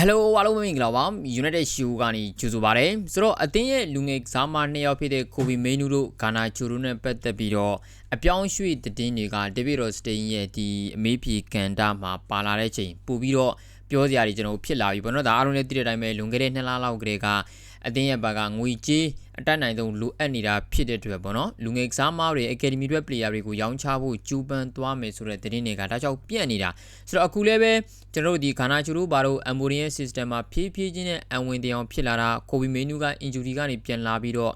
Hello အားလုံးပဲမင်္ဂလာပါ United Show ကနေကြိုဆိုပါရစေဆိုတော့အသင်းရဲ့လူငယ်ကစားမနှစ်ယောက်ဖြစ်တဲ့ကိုဘီမေနူတို့ဂါနာချိုတို့နဲ့ပတ်သက်ပြီးတော့အပြောင်းရွှေ့သတင်းတွေကဒေးဗစ်ရော့စတိန်ရဲ့ဒီအမေးဖြေကန်တာမှာပါလာတဲ့ချိန်ပို့ပြီးတော့ပြောစရာတွေကျွန်တော်ဖြစ်လာပြီပေါ့နော်ဒါအားလုံးလည်းသိတဲ့အတိုင်းပဲလွန်ခဲ့တဲ့2လလောက်ကလေးက အသင်းရဲ့ဘက်ကငွေကြေးအတက်နိုင်ဆုံးလိုအပ်နေတာဖြစ်တဲ့အတွက်ပေါ့နော်လူငယ်ကစားမတွေ Academy တွေ player တွေကိုရောင်းချဖို့ကြိုးပမ်းသွားမယ်ဆိုတဲ့သတင်းတွေကဒါကြောင့်ပြန့်နေတာဆိုတော့အခုလည်းပဲကျွန်တော်တို့ဒီခါနာချူတို့ဘာလို့ Amorin ရဲ့ system မှာဖြည်းဖြည်းချင်းနဲ့အဝင်တင်အောင်ဖြစ်လာတာကိုဘီမေနူက injury ကနေပြန်လာပြီးတော့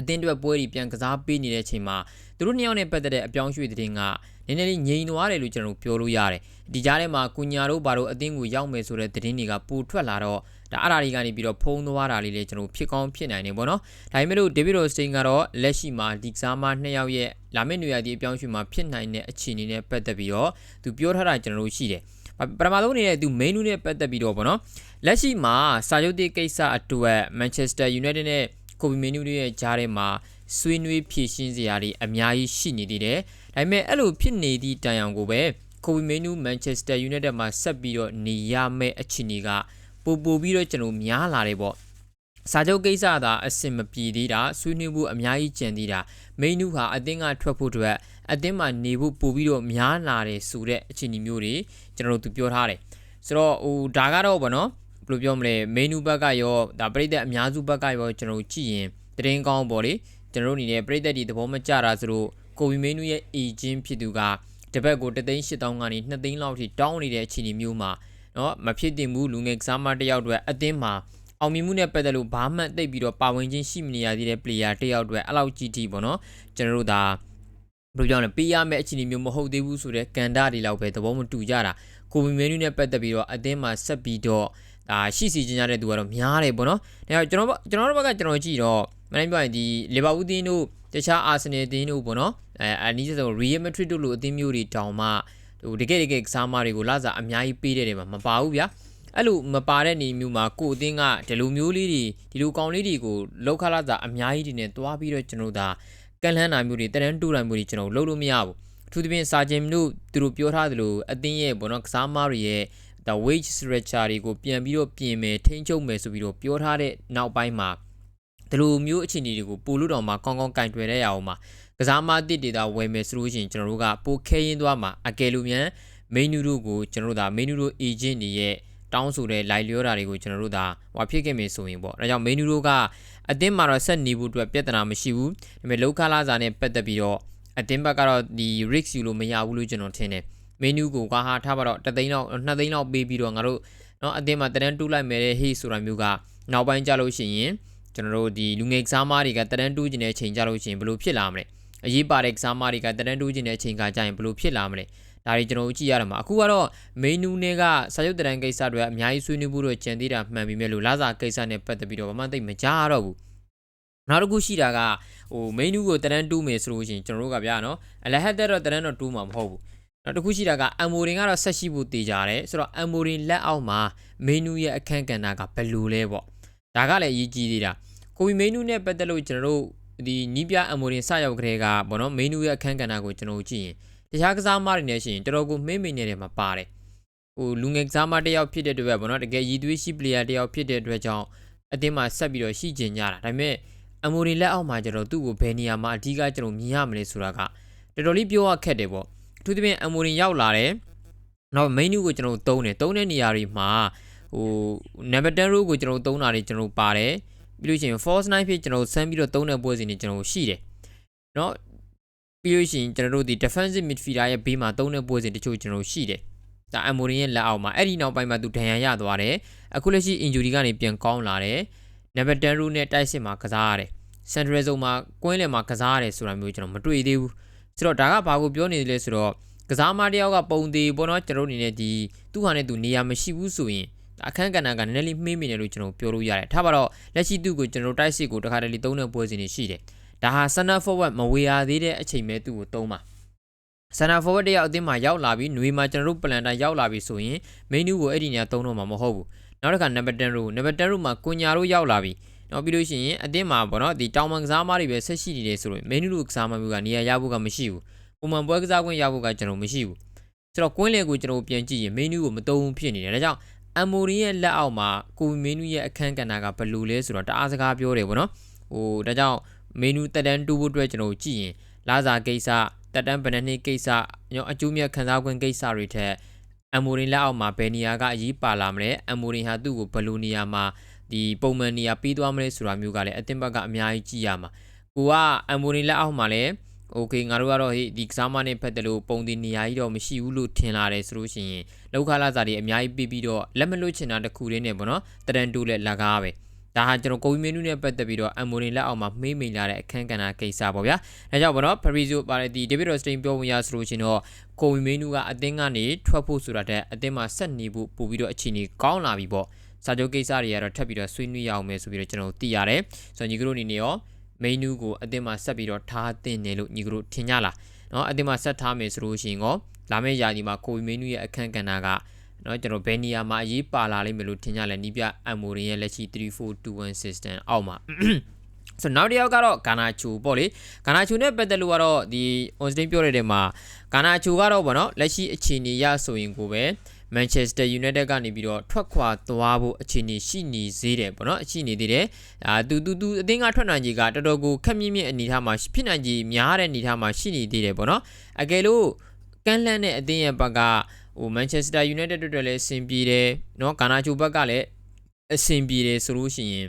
အသင်းအတွက်ပွဲတွေပြန်ကစားပေးနေတဲ့အချိန်မှာသူတို့နှစ်ယောက်နဲ့ပတ်သက်တဲ့အပြောင်းရွှေ့တဲ့တင်က နည်းနည်းလေးငြိမ်သွားတယ်လို့ကျွန်တော်တို့ပြောလို့ရတယ်ဒီကြားထဲမှာကုညာတို့ဘာလို့အသင်းကိုရောက်မယ်ဆိုတဲ့သတင်းတွေကပိုထွက်လာတော့ဒါအရာတွေကနေပြီးတော့ဖုံးသွားတာလေးလည်းကျွန်တော်ဖြစ်ကောင်းဖြစ်နိုင်နေပေါ့နော်ဒါပေမဲ့လို့ဒေးဗစ်ရိုစတိန်ကတော့လက်ရှိမှာဒီကစားမနှစ်ယောက်ရဲ့လာမယ့်နေရာဒီအပြောင်းရွှေ့မှာဖြစ်နိုင်တဲ့အခြေအနေနဲ့ပတ်သက်ပြီးတော့သူပြောထားတာကျွန်တော်တို့ရှိတယ်ပထမဆုံးအနေနဲ့သူ main နဲ့ပတ်သက်ပြီးတော့ဗောနော်လက်ရှိမှာစာချုပ်တိကိစ္စအတွက် Manchester United နဲ့ကိုဘီမီနူရဲ့ကြားထဲမှာ ဆွေးနွေးဖြည့်ရှင်းစရာတွေအများကြီးရှိနေသေးတယ်။ဒါပေမဲ့အဲ့လိုဖြစ်နေသည့်တိုင်အောင်ကိုပဲကိုဘီမီနူမန်ချက်စတာယူနိုက်တက်မှာဆက်ပြီးတော့နေရမယ့်အခြေအနေကပိုပိုပြီးတော့ကျွန်တော်များလာတယ်ပေါ့။စာချုပ်ကိစ္စသာအဆင်မပြေသေးတာဆွေးနွေးဖို့အများကြီးကြံသေးတာမိနူဟာအတင်းကထွက်ဖို့အတွက်အတင်းမှာနေဖို့ပို့ပြီးတော့များလာတယ်ဆိုတဲ့အခြေအနေမျိုးတွေကျွန်တော်တို့သူပြောထားတယ်ဆိုတော့ဟိုဒါကတော့ဗောနော်ဘယ်လိုပြောမလဲမေနူဘက်ကရောဒါပြိသက်အများစုဘက်ကရောကျွန်တော်ကြည့်ရင်တရင်ကောင်းပေါ့လေ ကျွန်တော်တို့အနေနဲ့ပြည်သက်ဒီသဘောမကျတာဆိုတော့ကိုဗီမင်းနူရဲ့အေဂျင့်ဖြစ်သူကတပတ်ကို38000ကနေ2000လောက်ထိတောင်းနေတဲ့အခြေအနေမျိုးမှာနော်မဖြစ်တင်ဘူးလူငယ်ကစားမတစ်ယောက်အတွက်အသင်းမှာအောင်မြင်မှုနဲ့ပတ်သက်လို့ဘာမှသိပ်ပြီးတော့ပါဝင်ခြင်းရှိမနေရသေးတဲ့ player တစ်ယောက်အတွက်အဲ့လောက်ကြီးတီးပေါ့နော်ကျွန်တော်တို့ဒါဘယ်လိုပြောလဲပေးရမယ့်အခြေအနေမျိုးမဟုတ်သေးဘူးဆိုတဲ့ကန်တာတွေလောက်ပဲသဘောမတူကြတာကိုဗီမင်းနူနဲ့ပတ်သက်ပြီးတော့အသင်းမှာဆက်ပြီးတော့ဒါရှိစီခြင်းရတဲ့သူကတော့များတယ်ပေါ့နော်ဒါကြောင့်ကျွန်တော်ကျွန်တော်တို့ဘက်ကကျွန်တော်ကြည့်တော့ မနိုင်ပြောရင်ဒီလီဗာပူးတင်းတို့တခြားအာဆင်နယ်တင်းတို့ပေါ့နော်အဲအနည်းဆုံးရီယယ်မက်ဒရစ်တို့လိုအသင်းမျိုးတွေတောင်မှဟိုတကယ်တကယ်ကစားမတွေကိုလာစားအများကြီးပေးတဲ့နေမှာမပါဘူးဗျာအဲ့လိုမပါတဲ့နေမျိုးမှာကိုအသင်းကဒီလိုမျိုးလေးတွေဒီလိုကောင်လေးတွေကိုလောက်ခလာစားအများကြီးတွေနဲ့တွားပြီးတော့ကျွန်တော်ဒါကန်လန်းတာမျိုးတွေတရန်တူတာမျိုးတွေကျွန်တော်လုပ်လို့မရဘူးအထူးသဖြင့်စာချင်းတို့သူတို့ပြောထားသလိုအသင်းရဲ့ဘောနော်ကစားမတွေရဲ့ဒါ wage structure တွေကိုပြန်ပြီးတော့ပြင်မယ်ထိန်းချုပ်မယ်ဆိုပြီးတော့ပြောထားတဲ့နောက်ပိုင်းမှာ ဒီလိုမျိုးအခြေအနေတွေကိုပို့လို့တော့မှကောင်းကောင်းကင်တွယ်တဲ့ရအောင်မှာကစားမတစ်ဒေတာဝယ်မယ်ဆိုလို့ရှိရင်ကျွန်တော်တို့ကပိုခဲရင်သွားမှာအကယ်လို့မြန်မေနူတို့ကိုကျွန်တော်တို့ဒါမေနူတို့ agent တွေရဲ့တောင်းဆိုတဲ့ live လျောတာတွေကိုကျွန်တော်တို့ဒါဟောဖြစ်ခဲ့မယ်ဆိုရင်ပေါ့ဒါကြောင့်မေနူတို့ကအတင်းမှာတော့ဆက်နေဖို့အတွက်ပြဿနာမရှိဘူးဒါပေမဲ့လောက်ခလာစာနဲ့ပတ်သက်ပြီးတော့အတင်းဘက်ကတော့ဒီ risk ယူလို့မရဘူးလို့ကျွန်တော်ထင်တယ်မင်းနူးကိုကဟာထားပါတော့တသိန်းလောက်နှစ်သိန်းလောက်ပေးပြီးတော့ငါတို့เนาะအတင်းမှာတန်းတူးလိုက်မယ်တဲ့ဟေးဆိုတာမျိုးကနောက်ပိုင်းကြလို့ရှိရင် ကျွန်တော်တို့ဒီလူငယ်ကစားမားတွေကတန်းတူးကျင်တဲ့ချိန်ကြလို့ရှိရင်ဘယ်လိုဖြစ်လာမလဲအရေးပါတဲ့ကစားမားတွေကတန်းတူးကျင်တဲ့ချိန်ကကြာရင်ဘယ်လိုဖြစ်လာမလဲဒါတွေကျွန်တော်တို့ကြည့်ရမှာအခုကတော့မေနူးနဲ့ကစာရုပ်တရန်ကိစ္စတွေအများကြီးဆွေးနွေးဖို့တော့ကြံသေးတာမှန်ပြီမဲ့လို့လာစာကိစ္စနဲ့ပတ်သက်ပြီးတော့ဘာမှသိမကြားရတော့ဘူးနောက်တစ်ခုရှိတာကဟိုမေနူးကိုတရန်တူးမယ်ဆိုလို့ရှိရင်ကျွန်တော်တို့ကဗျာနော်အလဟက်တက်တော့တရန်တော့တူးမှာမဟုတ်ဘူးနောက်တစ်ခုရှိတာကအမ်မိုရင်ကတော့ဆက်ရှိဖို့တည်ကြတယ်ဆိုတော့အမ်မိုရင်လက်အောက်မှာမေနူရဲ့အခန်းကဏ္ဍကဘယ်လိုလဲပေါ့ဒါကလည်းအရေးကြီးသေးတာ ကိုဗီမေနူနဲ့ပတ်သက်လို့ကျွန်တော်တို့ဒီနီးပြအမ်မိုရင်စရောက်ကလေးကဘောနော်မေနူရဲ့အခန်းကဏ္ဍကိုကျွန်တော်ကြည့်ရင်တခြားကစားမတွေနဲ့ရှိရင်တော်တော်ကိုမေ့မေ့နေတယ်မှာပါတယ်ဟိုလူငယ်ကစားမတစ်ယောက်ဖြစ်တဲ့အတွက်ဘောနော်တကယ်ရည်သွေးရှိပလေယာတစ်ယောက်ဖြစ်တဲ့အတွက်ကြောင့်အတင်းမှာဆက်ပြီးတော့ရှိကျင်ကြတာဒါပေမဲ့အမိုရီလက်အောက်မှာကျတော့သူ့ကိုဘယ်နေရာမှာအဓိကကျွန်တော်မြင်ရမလဲဆိုတာကတော်တော်လေးပြောရခက်တယ်ပေါ့အထူးသဖြင့်အမိုရင်ရောက်လာတယ်နောက် main ကိုကျွန်တော်တုံးတယ်တုံးတဲ့နေရာတွေမှာဟို number 10 row ကိုကျွန်တော်တုံးတာတွေကျွန်တော်ပါတယ် ပြီးလို့ရှိရင် force 9ဖြစ်ကျွန်တော်ဆန်းပြီးတော့တုံးတဲ့ပွဲစဉ်တွေကျွန်တော်ရှိတယ်เนาะပြီးလို့ရှိရင်ကျွန်တော်တို့ဒီ defensive midfielder ရဲ့ဘေးမှာတုံးတဲ့ပွဲစဉ်တချို့ကျွန်တော်ရှိတယ်ဒါအမိုရင်ရဲ့လက်အောက်မှာအဲ့ဒီနောက်ပိုင်းမှာသူဒဏ်ရာရသွားတယ်အခုလက်ရှိ injury ကနေပြန်ကောင်းလာတယ်နံပါတ်10 row နဲ့တိုက်စစ်မှာကစားရတယ် central zone မှာကွင်းလယ်မှာကစားရတယ်ဆိုတာမျိုးကျွန်တော်မတွေ့သေးဘူးဆိုတော့ဒါကဘာကိုပြောနေလဲဆိုတော့ကစားမတယောက်ကပုံသေးပေါ့နော်ကျွန်တော်အနေနဲ့ဒီသူ့ဟာနဲ့သူနေရာမရှိဘူးဆိုရင် အခန်းကဏ္ဍကနည်းနည်းလေးမှေးမိနေလို့ကျွန်တော်ပြောလို့ရတယ်ထားပါတော့လက်ရှိသူ့ကိုကျွန်တော်တိုက်စစ်ကိုတခါတလေသုံးတဲ့ပွဲစဉ်တွေရှိတယ်ဒါဟာ center forward မဝေရသေးတဲ့အချိန်ပဲသူ့ကိုသုံးပါ center forward တယောက်အသင်းမှာရောက်လာပြီးຫນွေမှာကျွန်တော်တို့ plan တိုင်းရောက်လာပြီဆိုရင် menu ကိုအဲ့ဒီနေရာသုံးတော့မှာမဟုတ်ဘူးနောက်တစ်ခါ number 10 row number 10 row မှာကွန်ညာတို့ရောက်လာပြီနောက်ပြီးလို့ရှိရင်အတင်းမှာပေါ့နော်ဒီတောင်ပန်ကစားမားတွေပဲဆက်ရှိနေတယ်ဆိုတော့ menu တို့ကစားမားမျိုးကနေရာရဖို့ကမရှိဘူးပုံမှန်ပွဲကစားခွင့်ရဖို့ကကျွန်တော်မရှိဘူးဆိုတော့ကွင်းလေကိုကျွန်တော်ပြန်ကြည့်ရင် menu ကိုမတုံးဖြစ်နေတယ်ဒါကြောင့် အမ်မိုရီရဲ့လက်အောက်မှာကိုမင်းနူးရဲ့အခန်းကဏ္ဍကဘယ်လိုလဲဆိုတော့တအားစကားပြောတယ်ဗောနော်ဟိုဒါကြောင့်မင်းနူးတက်တန်းတူဖို့အတွက်ကျွန်တော်ကြည့်ရင်လာစာကိစ္စတက်တန်းဗနနှစ်ကိစ္စညောအကျိုးမြတ်ခံစား권ကိစ္စတွေထက်အမ်မိုရီလက်အောက်မှာဘယ်နေရာကအရေးပါလာမလဲအမ်မိုရီဟာသူ့ကိုဘယ်လိုနေရာမှာဒီပုံမှန်နေရာပြီးသွားမလဲဆိုတာမျိုးကလည်းအတင်းဘက်ကအများကြီးကြည့်ရမှာကိုကအမ်မိုရီလက်အောက်မှာလည်း โอเคငါတို့ကတော့ဟေ့ဒီကစားမနဲ့ဖက်တယ်လို့ပုံတင်နေရာကြီးတော့မရှိဘူးလို့ထင်လာတယ်ဆိုလို့ရှိရင်လောက်ခလာစာတွေအများကြီးပြီးပြီးတော့လက်မလွတ်ချင်တာတခုလေးနဲ့ပေါ့နော်တရန်တူလက်လကားပဲဒါဟာကျွန်တော်ကိုဝီမင်းနူးနဲ့ပတ်သက်ပြီးတော့အမ်မိုနီလက်အောက်မှာမေးမိန်လာတဲ့အခန်းကဏ္ဍကိစ္စပေါ့ဗျာ။ဒါကြောင့်ပေါ့နော်ဖရီဇိုပါရတီဒေးဗစ်ရော့စတိန်ပြောဝင်ရဆိုလို့ရှင်တော့ကိုဝီမင်းနူးကအသင်းကနေထွက်ဖို့ဆိုတာတဲ့အသင်းမှာဆက်နေဖို့ပို့ပြီးတော့အခြေအနေကောင်းလာပြီပေါ့။စာချုပ်ကိစ္စတွေကတော့ထပ်ပြီးတော့ဆွေးနွေးရအောင်မယ်ဆိုပြီးတော့ကျွန်တော်သိရတယ်။ဆိုတော့ညီကတို့အနေနဲ့ရော မိန်နူးကိုအသင်းမှာဆက်ပြီးတော့ထားတင်တယ်လို့ညီကတို့ထင်ကြလား။နော်အသင်းမှာဆက်ထားမယ်ဆိုလို့ရှိရင်ကောလာမယ့်ယာဒီမှာကိုဝီမင်းနူးရဲ့အခန်းကဏ္ဍကเนาะကျွန်တော်ဘယ်နေရာမှာအရေးပါလာလိမ့်မယ်လို့ထင်ကြလဲနီးပြအမ်မိုရင်ရဲ့လက်ရှိ3421 system အောက်မှာဆိုနောက်တစ်ယောက်ကတော့ဂါနာချူပေါ့လေဂါနာချူနဲ့ပတ်သက်လို့ကတော့ဒီ on stage ပြောရတဲ့မှာဂါနာချူကတော့ဗောနော်လက်ရှိအခြေအနေရဆိုရင်ကိုပဲ မန်ချက်စတာယူနိုက်တက်ကနေပြီးတော့ထွက်ခွာသွားဖို့အခြေအနေရှိနေသေးတယ်ပေါ့နော်အခြေအနေသေးတယ်အာသူသူသူအသင်းကထွက်နိုင်ခြေကတော်တော်ကိုခက်မြင့်မြင့်အနေထားမှာဖြစ်နိုင်ခြေများတဲ့အနေထားမှာရှိနေသေးတယ်ပေါ့နော်အကယ်လို့ကန်းလန့်တဲ့အသင်းရဲ့ဘက်ကဟိုမန်ချက်စတာယူနိုက်တက်အတွက်လည်းအဆင်ပြေတယ်နော်ဂါနာချိုဘက်ကလည်းအဆင်ပြေတယ်ဆိုလို့ရှိရင်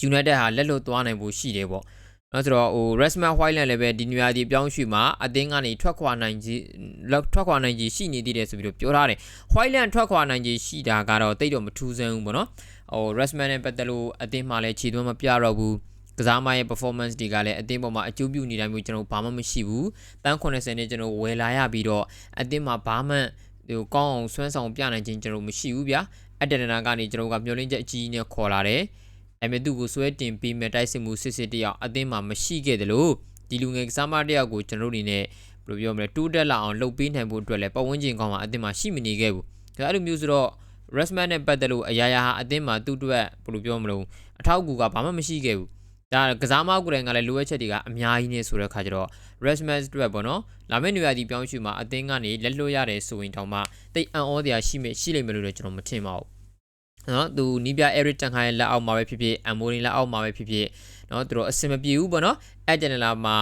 ယူနိုက်တက်ဟာလက်လွတ်သွားနိုင်ဖို့ရှိတယ်ပေါ့ နော်ဆိုတော့ဟို Rasmus Hojlund လည်းပဲဒီနေရာဒီပြောင်းရွှေ့မှာအသင်းကနေထွက်ခွာနိုင်ကြီးထွက်ခွာနိုင်ကြီးရှိနေသေးတယ်ဆိုပြီးတော့ပြောထားတယ်။ Hojlund ထွက်ခွာနိုင်ကြီးရှိတာကတော့တိတ်တော့မထူးဆန်းဘူးပေါ့နော်။ဟို Rasmus နဲ့ပတ်သက်လို့အသင်းမှလည်းခြေသွမ်းမပြတော့ဘူး။ကစားမရဲ့ performance တွေကလည်းအသင်းပေါ်မှာအကျိုးပြုနေတိုင်းမျိုးကျွန်တော်ဘာမှမရှိဘူး။တန်း80နဲ့ကျွန်တော်ဝယ်လာရပြီးတော့အသင်းမှာဘာမှဟိုကောင်းအောင်ဆွမ်းဆောင်ပြနိုင်ခြင်းကျွန်တော်မရှိဘူးဗျာအတဒနာကနေကျွန်တော်ကမျောလင်းချက်အကြီးကြီးနဲ့ခေါ်လာတယ် အဲမဲ့သူ့ကိုဆွဲတင်ပြီးမဲ့တိုက်စစ်မှုစစ်စစ်တယောက်အသင်းမှာမရှိခဲ့တယ်လို့ဒီလူငယ်ကစားမတယောက်ကိုကျွန်တော်တို့အနေနဲ့ဘယ်လိုပြောမလဲတိုးတက်လာအောင်လှုပ်ပေးနိုင်ဖို့အတွက်လည်းပတ်ဝန်းကျင်ကောင်းမှာအသင်းမှာရှိမနေခဲ့ဘူးဒါအဲ့လိုမျိုးဆိုတော့ Rasmus နဲ့ပတ်သက်လို့အရာရာဟာအသင်းမှာသူ့အတွက်ဘယ်လိုပြောမလို့အထောက်အကူကဘာမှမရှိခဲ့ဘူးဒါကစားမကိုယ်တိုင်ကလည်းလိုအပ်ချက်တွေကအများကြီးနေဆိုတဲ့ခါကျတော့ Rasmus အတွက်ပေါ့နော်လာမယ့်နေရာဒီပြောင်းရွှေ့မှာအသင်းကနေလက်လွတ်ရတယ်ဆိုရင်တောင်မှတိတ်အံ့ဩစရာရှိမယ်ရှိလိမ့်မယ်လို့လည်းကျွန်တော်မထင်ပါဘူး နော်သူနီးပြ Eric Ten Hag ရဲ့လက်အောက်မှာပဲဖြစ်ဖြစ် Amorin လက်အောက်မှာပဲဖြစ်ဖြစ်နော်သူတို့အဆင်မပြေဘူးပေါ့နော်အဲ့ကျန်လာမှာ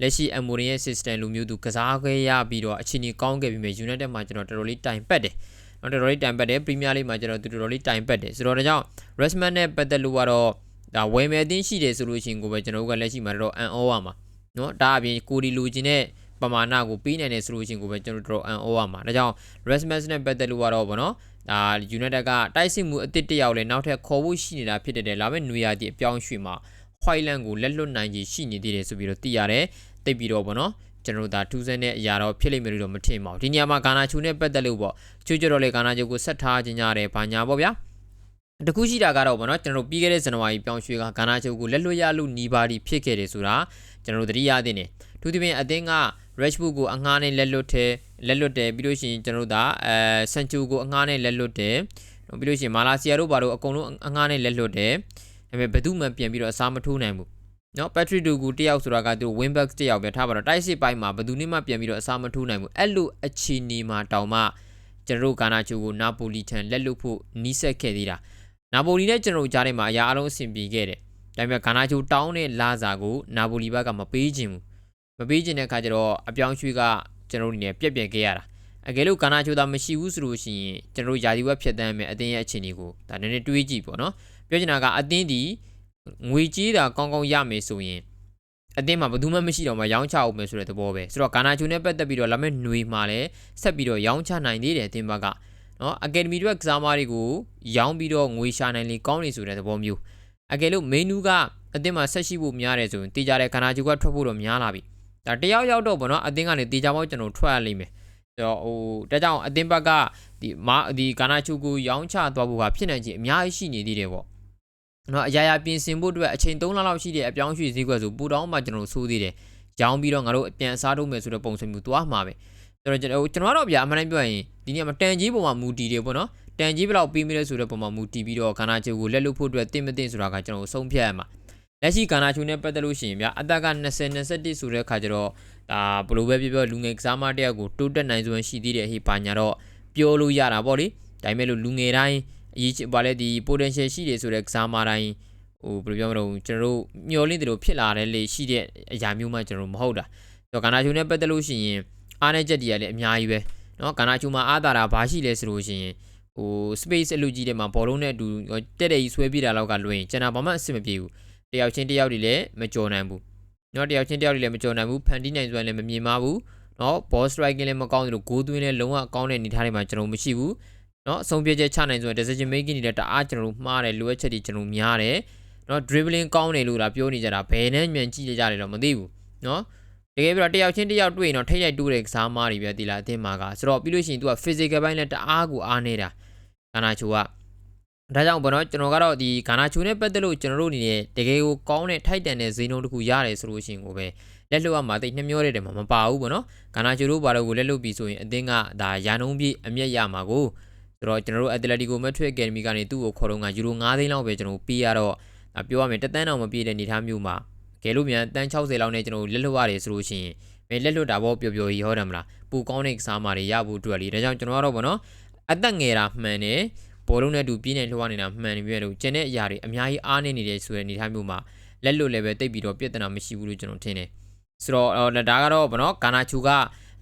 လက်ရှိ Amorin ရဲ့ system လိုမျိုးသူကစားခဲ့ရပြီးတော့အချိန်ကြီးကောင်းခဲ့ပြီးမြဲ United မှာကျွန်တော်တော်တော်လေးတိုင်ပတ်တယ်နော်တော်တော်လေးတိုင်ပတ်တယ် Premier League မှာကျွန်တော်တော်တော်လေးတိုင်ပတ်တယ်ဆိုတော့ဒါကြောင့် Rasmus နဲ့ပတ်သက်လို့ကတော့ဒါဝယ်မယ်အသင်းရှိတယ်ဆိုလို့ရှိရင်ကိုပဲကျွန်တော်တို့ကလက်ရှိမှာတော့အန်အောရမှာနော်ဒါအပြင်ကိုဒီလူချင်းတဲ့ ပမာဏကိုပေးနိုင်တယ်ဆိုလို့ရှိရင်ကိုပဲကျွန်တော်တို့အန်အောရမှာဒါကြောင့် Rasmus နဲ့ပတ်သက်လို့ကတော့ဗောနော်ဒါ United ကတိုက်စစ်မှုအသစ်တစ်ယောက်လဲနောက်ထပ်ခေါ်ဖို့ရှိနေတာဖြစ်တဲ့လာမယ့်နွေရာသီအပြောင်းရွှေ့မှာ Whiteland ကိုလက်လွတ်နိုင်ကြီးရှိနေသေးတယ်ဆိုပြီးတော့သိရတယ်တိတ်ပြီးတော့ဗောနော်ကျွန်တော်တို့ဒါထူးဆန်းတဲ့အရာတော့ဖြစ်လိမ့်မယ်လို့တော့မထင်ပါဘူးဒီနေရာမှာဂါနာချူနဲ့ပတ်သက်လို့ပေါ့ချူကြတော့လေဂါနာချူကိုဆက်ထားခြင်းရတယ်ဘာညာပေါ့ဗျာတခုရှိတာကတော့ဗောနော်ကျွန်တော်တို့ပြီးခဲ့တဲ့ဇန်နဝါရီပြောင်းရွှေ့ကဂါနာချုပ်ကိုလက်လွတ်ရလို့နီးပါးဒီဖြစ်ခဲ့တယ်ဆိုတာကျွန်တော်တို့သတိရသင့်တယ်။ သူသဖြင့်အသင်းက Rashford ကိုအငှားနဲ့လက်လွတ်တယ်လက်လွတ်တယ်ပြီးလို့ရှိရင်ကျွန်တော်တို့ဒါအဲဆန်ချူကိုအငှားနဲ့လက်လွတ်တယ်ပြီးလို့ရှိရင်မာလာစီယာတို့ဘာတို့အကုန်လုံးအငှားနဲ့လက်လွတ်တယ်ဒါပေမဲ့ဘယ်သူမှပြန်ပြီးတော့အစားမထိုးနိုင်ဘူးနော်ပက်ထရစ်ဒူကူတယောက်ဆိုတာကသူ win back တယောက်ပဲထားပါတော့တိုက်စစ်ပိုင်းမှာဘယ်သူမှပြန်ပြီးတော့အစားမထိုးနိုင်ဘူးအဲ့လိုအခြေအနေမှာတောင်မှကျွန်တော်တို့ကာနာချိုကိုနာပိုလီထန်လက်လွတ်ဖို့နီးစက်ခဲ့သေးတာနာပိုလီနဲ့ကျွန်တော်တို့ကြားထဲမှာအရာအလုံးအဆင်ပြေခဲ့တယ်ဒါပေမဲ့ဂါနာချိုတောင်းတဲ့လာစာကိုနာပိုလီဘက်ကမပေးခြင်းဘူး မပေးခြင်းတဲ့အခါကျတော့အပြောင်းရွှေ့ကကျွန်တော်တို့အနေနဲ့ပြက်ပြက်ခဲ့ရတာအကယ်လို့ဂါနာချိုသာမရှိဘူးဆိုလို့ရှိရင်ကျွန်တော်တို့ယာဒီဝက်ဖြတ်တန်းမယ်အတင်းရဲ့အခြေအနေကိုဒါနည်းနည်းတွေးကြည့်ပေါ့နော်ပြောချင်တာကအတင်းဒီငွေကြေးတာကောင်းကောင်းရမယ်ဆိုရင်အတင်းမှာဘယ်သူမှမရှိတော့မှရောင်းချအောင်မယ်ဆိုတဲ့သဘောပဲဆိုတော့ဂါနာချိုနဲ့ပတ်သက်ပြီးတော့လာမယ့်ຫນွေမှာလည်းဆက်ပြီးတော့ရောင်းချနိုင်သေးတယ်အတင်းဘက်ကနော်အကယ်ဒမီတွေကစားမားတွေကိုရောင်းပြီးတော့ငွေရှာနိုင်လေကောင်းနေဆိုတဲ့သဘောမျိုးအကယ်လို့မင်းနူးကအသင်းမှာဆက်ရှိဖို့များတယ်ဆိုရင်တေးကြတဲ့ခန္ဓာကျူကထွက်ဖို့တော့များလာပြီ ဒါတယောက်ယောက်တော့ဗောနော်အသင်းကနေတေးကြပေါက်ကျွန်တော်ထွက်ရလိမ့်မယ်ဆိုတော့ဟိုဒါကြောင့်အသင်းဘက်ကဒီမာဒီကာနာချူကိုရောင်းချသွားဖို့ကဖြစ်နိုင်ခြင်းအများကြီးရှိနေသေးတယ်ဗောနော်အရာရာပြင်ဆင်ဖို့အတွက်အချိန်3လလောက်ရှိတဲ့အပြောင်းရွှေ့ဈေးကွက်ဆိုပူတောင်းမှကျွန်တော်ဆိုးသေးတယ်ရောင်းပြီးတော့ငါတို့ပြန်အစားထုတ်မယ်ဆိုတဲ့ပုံစံမျိုးသွားမှာပဲကျွန်တော်ကျွန်တော်ကျွန်တော်တော့ဗျာအမှန်တမ်းပြောရင်ဒီနေ့မှာတန်ကြီးပုံမှာမူတည်တယ်ပေါ့နော်တန်ကြီးဘယ်လောက်ပေးမိလဲဆိုတဲ့ပုံမှာမူတည်ပြီးတော့ခန္ဓာချုပ်ကိုလက်လွတ်ဖို့အတွက်တင်မတင်ဆိုတာကကျွန်တော်ဆုံးဖြတ်ရမှာ လက်ရှိခန္ဓာချုပ်နဲ့ပတ်သက်လို့ရှိရင်ဗျာအသက်က20 21ဆိုတဲ့ခါကျတော့ဒါဘလိုပဲပြောပြောလူငယ်ကစားမတယောက်ကိုတိုးတက်နိုင်စွမ်းရှိသေးတယ်ဟေးပါညာတော့ပြောလို့ရတာပေါ့လေဒါပေမဲ့လို့လူငယ်တိုင်း အရေးကြီးပါလေဒီ potential ရှိတယ်ဆိုတဲ့ကစားမတိုင်းဟိုဘယ်လိုပြောမလို့ကျွန်တော်တို့မျောလင့်တယ်လို့ဖြစ်လာတဲ့လေရှိတဲ့အရာမျိုးမှကျွန်တော်တို့မဟုတ်တာဆိုတော့ကာနာချိုနဲ့ပတ်သက်လို့ရှိရင်အားနည်းချက်တွေကလည်းအများကြီးပဲเนาะကာနာချိုမှာအားတာတာဘာရှိလဲဆိုလို့ရှိရင်ဟို space အလူကြီးထဲမှာဘောလုံးနဲ့အတူတက်တဲ့ကြီးဆွဲပြတာလောက်ကလွင်ကျွန်တော်ဘာမှအဆင်မပြေဘူး တယောက်ချင်းတယောက်တွေလည်းမကြော်နိုင်ဘူးเนาะတယောက်ချင်းတယောက်တွေလည်းမကြော်နိုင်ဘူးဖန်တီးနိုင်စွမ်းလည်းမမြင်ပါဘူးเนาะ ball striking လည်းမကောင်းသလို goal သွင်းလည်းလုံးဝကောင်းတဲ့အနေအထားတွေမှာကျွန်တော်မရှိဘူးเนาะအဆုံးဖြတ်ချက်ချနိုင်စွမ်း decision making တွေလည်းတအားကျွန်တော်တို့မှားတယ်လိုအပ်ချက်တွေကျွန်တော်များတယ်เนาะ dribbling ကောင်းတယ်လို့လာပြောနေကြတာဘယ်နဲ့မြန်ကြည့်ကြတယ်တော့မသိဘူးเนาะတကယ်ပြီးတော့တယောက်ချင်းတယောက်တွေ့ရင်တော့ထိတ်ရိုက်တိုးတဲ့ကစားမားတွေပဲဒီလားအသင်းမှာကဆိုတော့ပြီးလို့ရှိရင် तू က physical ဘိုင်းလည်းတအားကိုအားနေတာကာနာချိုက ဒါကြောင့်ဘောနော်ကျွန်တော်ကတော့ဒီကာနာချိုနဲ့ပတ်သက်လို့ကျွန်တော်တို့အနေနဲ့တကယ်ကိုကောင်းတဲ့ထိုက်တန်တဲ့ဈေးနှုန်းတစ်ခုရတယ်ဆိုလို့ရှိရင်ကိုပဲလက်လွတ်ရမှာတိတ်နှမျောတဲ့တဲမှာမပါဘူးဘောနော်ကာနာချိုတို့ဘာလို့ကိုလက်လွတ်ပြီးဆိုရင်အသင်းကဒါရာနှုန်းပြည့်အမျက်ရမှာကိုဆိုတော့ကျွန်တော်တို့ Atletico Madrid Academy ကနေသူ့ကိုခေါ်တော့ကယူရို9သိန်းလောက်ပဲကျွန်တော်ပေးရတော့ဒါပြောရမယ်တသန်းတောင်မပြည့်တဲ့အနေအထားမျိုးမှာကဲလို့မြန်တန်း60လောက်နဲ့ကျွန်တော်လက်လွတ်ရတယ်ဆိုလို့ရှိရင်မဲလက်လွတ်တာပေါ့ပျော်ပျော်ကြီးဟောတယ်မလားပူကောင်းတဲ့ကစားမာတွေရဖို့အတွက်လေဒါကြောင့်ကျွန်တော်ကတော့ဗောနော်အသက်ငယ်တာမှန်တယ် ဘောလုံးနဲ့တူပြင်းနေလှုပ်နေတာမှန်နေပြီလို့ကျန်တဲ့အရာတွေအများကြီးအားနေနေတယ်ဆိုတဲ့အနေအထားမျိုးမှာလက်လွတ်လည်းပဲတိတ်ပြီးတော့ပြဿနာမရှိဘူးလို့ကျွန်တော်ထင်တယ်ဆိုတော့ဒါကတော့ဗောနော်ကာနာချူက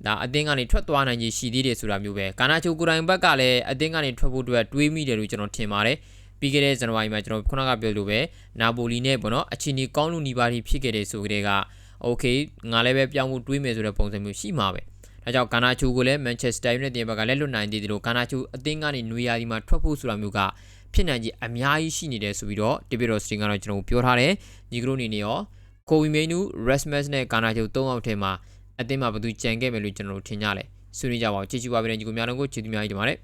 ဒါအတင်းကနေထွက်သွားနိုင်ကြီးရှိသေးတယ်ဆိုတာမျိုးပဲကာနာချူကိုယ်တိုင်ဘက်ကလည်းအတင်းကနေထွက်ဖို့အတွက်တွေးမိတယ်လို့ကျွန်တော်ထင်ပါတယ်ပြီးခဲ့တဲ့ဇန်နဝါရီမှာကျွန်တော်ခုနကပြောလို့ပဲနာပိုလီနဲ့ပေါ့နော်အချီနီကောင်းလူနီပါတီဖြစ်ခဲ့တယ်ဆိုကြတဲ့ကโอเคငါလည်းပဲပြောင်းဖို့တွေးမယ်ဆိုတဲ့ပုံစံမျိုးရှိမှာပဲ ဒါကြောင့်ကာနာချူကိုလည်းမန်ချက်စတာယူနိုက်တက်ဘက်ကလက်လွတ်နိုင်သေးတယ်လို့ကာနာချူအသင်းကနေနွေရာသီမှာထွက်ဖို့ဆိုတာမျိုးကဖြစ်နိုင်ကြီးအများကြီးရှိနေတယ်ဆိုပြီးတော့ဒီဗီဒီယိုစတင်ကတော့ကျွန်တော်ပြောထားတယ်ညီကတို့အနေနဲ့ရောကိုဝီမေနူရက်စမတ်နဲ့ကာနာချူ၃ယောက်ထဲမှာအသင်းမှာဘယ်သူကြံခဲ့မယ်လို့ကျွန်တော်တို့ထင်ကြလဲဆွေးနွေးကြပါဦးချစ်ချူပါပဲညီကိုများလုံးကိုချစ်သူများကြီးတင်ပါတယ်